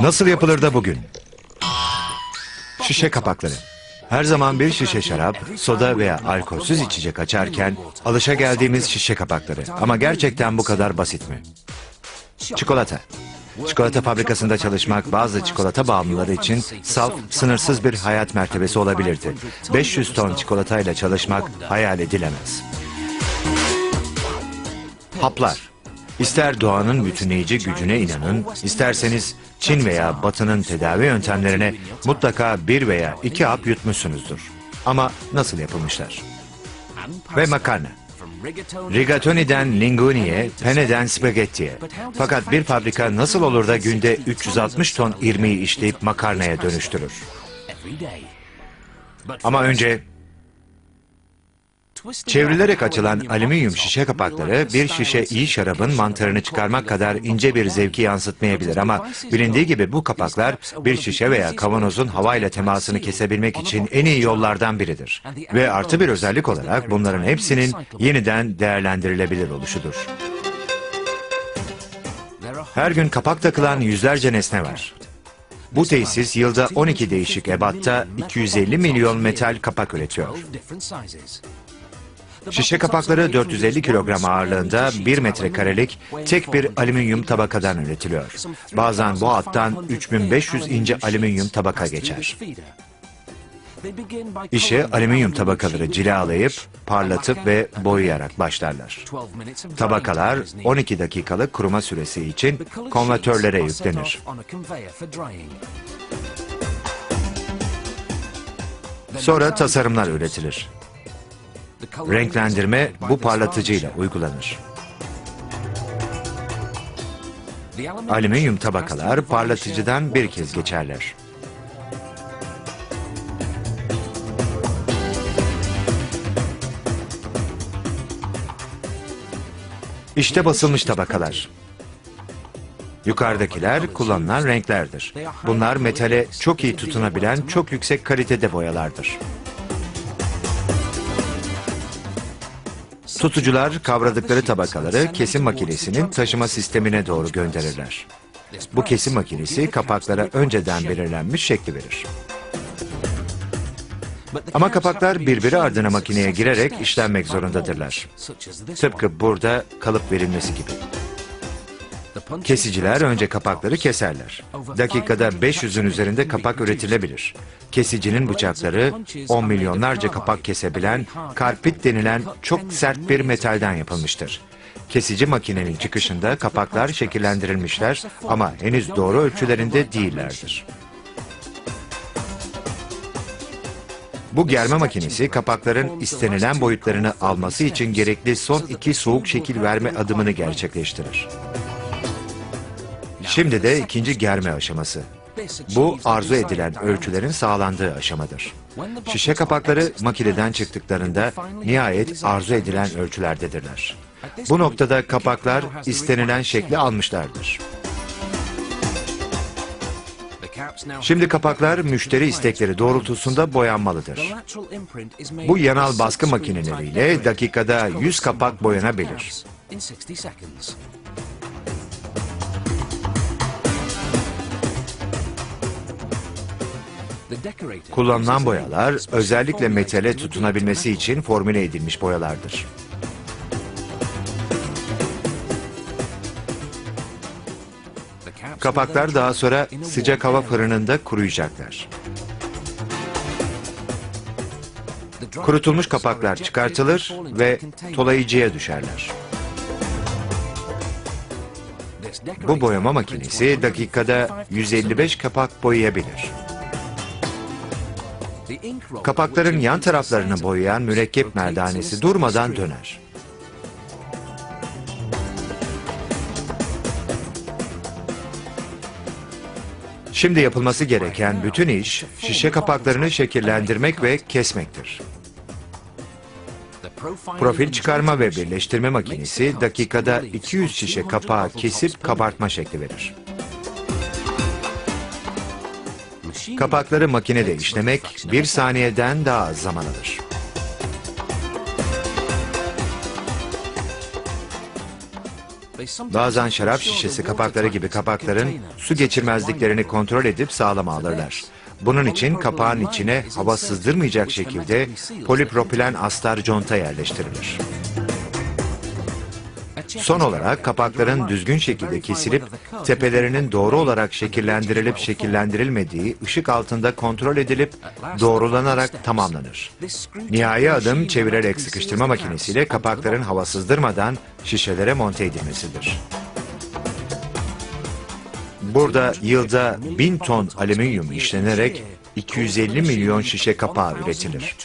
Nasıl yapılır da bugün? Şişe kapakları. Her zaman bir şişe şarap, soda veya alkolsüz içecek açarken alışa geldiğimiz şişe kapakları. Ama gerçekten bu kadar basit mi? Çikolata. Çikolata fabrikasında çalışmak bazı çikolata bağımlıları için saf, sınırsız bir hayat mertebesi olabilirdi. 500 ton çikolatayla çalışmak hayal edilemez. Haplar. İster doğanın bütünleyici gücüne inanın, isterseniz Çin veya Batı'nın tedavi yöntemlerine mutlaka bir veya iki hap yutmuşsunuzdur. Ama nasıl yapılmışlar? Ve makarna. Rigatoni'den linguini'ye, pene'den spagettiye. Fakat bir fabrika nasıl olur da günde 360 ton irmiği işleyip makarnaya dönüştürür? Ama önce Çevrilerek açılan alüminyum şişe kapakları bir şişe iyi şarabın mantarını çıkarmak kadar ince bir zevki yansıtmayabilir ama bilindiği gibi bu kapaklar bir şişe veya kavanozun havayla temasını kesebilmek için en iyi yollardan biridir. Ve artı bir özellik olarak bunların hepsinin yeniden değerlendirilebilir oluşudur. Her gün kapak takılan yüzlerce nesne var. Bu tesis yılda 12 değişik ebatta 250 milyon metal kapak üretiyor. Şişe kapakları 450 kilogram ağırlığında 1 metrekarelik tek bir alüminyum tabakadan üretiliyor. Bazen bu hattan 3500 ince alüminyum tabaka geçer. İşe alüminyum tabakaları cilalayıp, parlatıp ve boyayarak başlarlar. Tabakalar 12 dakikalık kuruma süresi için konvatörlere yüklenir. Sonra tasarımlar üretilir. Renklendirme bu parlatıcıyla uygulanır. Alüminyum tabakalar parlatıcıdan bir kez geçerler. İşte basılmış tabakalar. Yukarıdakiler kullanılan renklerdir. Bunlar metale çok iyi tutunabilen çok yüksek kalitede boyalardır. Tutucular kavradıkları tabakaları kesim makinesinin taşıma sistemine doğru gönderirler. Bu kesim makinesi kapaklara önceden belirlenmiş şekli verir. Ama kapaklar birbiri ardına makineye girerek işlenmek zorundadırlar. Tıpkı burada kalıp verilmesi gibi. Kesiciler önce kapakları keserler. Dakikada 500'ün üzerinde kapak üretilebilir. Kesicinin bıçakları 10 milyonlarca kapak kesebilen karpit denilen çok sert bir metalden yapılmıştır. Kesici makinenin çıkışında kapaklar şekillendirilmişler ama henüz doğru ölçülerinde değillerdir. Bu germe makinesi kapakların istenilen boyutlarını alması için gerekli son iki soğuk şekil verme adımını gerçekleştirir. Şimdi de ikinci germe aşaması. Bu arzu edilen ölçülerin sağlandığı aşamadır. Şişe kapakları makineden çıktıklarında nihayet arzu edilen ölçülerdedirler. Bu noktada kapaklar istenilen şekli almışlardır. Şimdi kapaklar müşteri istekleri doğrultusunda boyanmalıdır. Bu yanal baskı makineleriyle dakikada 100 kapak boyanabilir. Kullanılan boyalar özellikle metale tutunabilmesi için formüle edilmiş boyalardır. Kapaklar daha sonra sıcak hava fırınında kuruyacaklar. Kurutulmuş kapaklar çıkartılır ve tolayıcıya düşerler. Bu boyama makinesi dakikada 155 kapak boyayabilir. Kapakların yan taraflarını boyayan mürekkep merdanesi durmadan döner. Şimdi yapılması gereken bütün iş şişe kapaklarını şekillendirmek ve kesmektir. Profil çıkarma ve birleştirme makinesi dakikada 200 şişe kapağı kesip kabartma şekli verir. Kapakları makinede işlemek bir saniyeden daha az zaman alır. Bazen şarap şişesi kapakları gibi kapakların su geçirmezliklerini kontrol edip sağlam alırlar. Bunun için kapağın içine hava sızdırmayacak şekilde polipropilen astar conta yerleştirilir. Son olarak kapakların düzgün şekilde kesilip tepelerinin doğru olarak şekillendirilip şekillendirilmediği ışık altında kontrol edilip doğrulanarak tamamlanır. Nihai adım çevirerek sıkıştırma makinesiyle kapakların hava sızdırmadan şişelere monte edilmesidir. Burada yılda 1000 ton alüminyum işlenerek 250 milyon şişe kapağı üretilir.